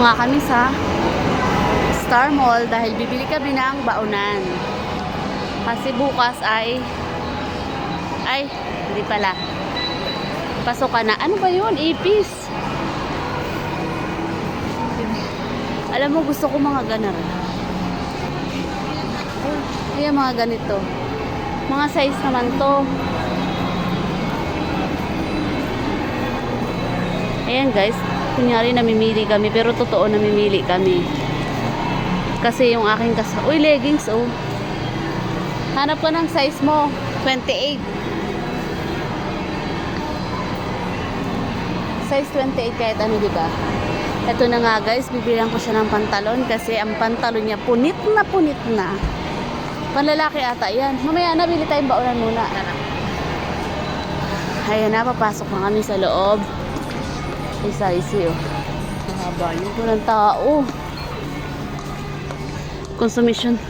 Nga kami sa Star Mall dahil bibili kami ng baunan. Kasi bukas ay ay, hindi pala. Pasok ka na. Ano ba yun? Ipis. Alam mo, gusto ko mga ganar. Kaya mga ganito. Mga size naman to. Ayan guys, kunyari namimili kami pero totoo namimili kami. Kasi yung aking kasa... Uy, leggings oh. Hanap ka ng size mo. 28. Size 28 kahit ano, di ba? Ito na nga guys, bibilang ko siya ng pantalon kasi ang pantalon niya punit na punit na. Panlalaki ata yan. Mamaya na, bili tayong baunan muna. Ayan na, papasok na kami sa loob. Isa-isi oh. Mahaba yun. Walang tao. Consumption.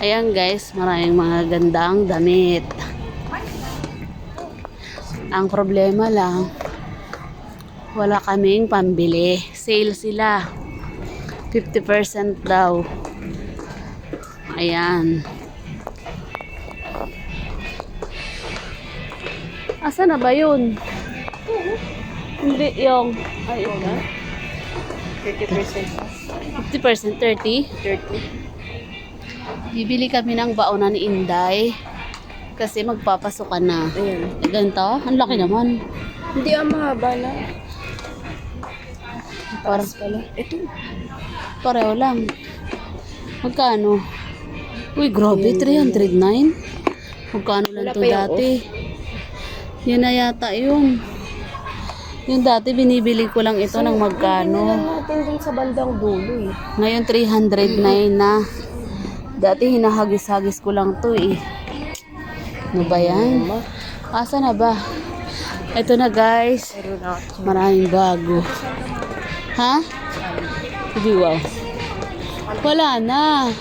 Ayan guys, maraming mga gandang damit. Ang problema lang, wala kaming pambili. Sale sila. 50% daw. Ayan. Asa na ba yun? Hindi yung... Ay, ito. 30%. 50%, 30. 30. Bibili kami ng baonan ni Inday. Kasi magpapasok ka na. Ayan. Eh, Ganito? Ang laki naman. Hindi ang mahaba na. Parang pala. Ito. pareho lang. Magkano? Uy, grabe. 309? Magkano lang Wala to yung dati? Yun na yata yun. Yung dati binibili ko lang ito ng Bili magkano. natin dun sa bandang dulo eh. Ngayon 309 na. Dati hinahagis-hagis ko lang to eh. Ano ba yan? Asa na ba? Ito na guys. Maraming bago. Ha? Hindi wow. Wala na.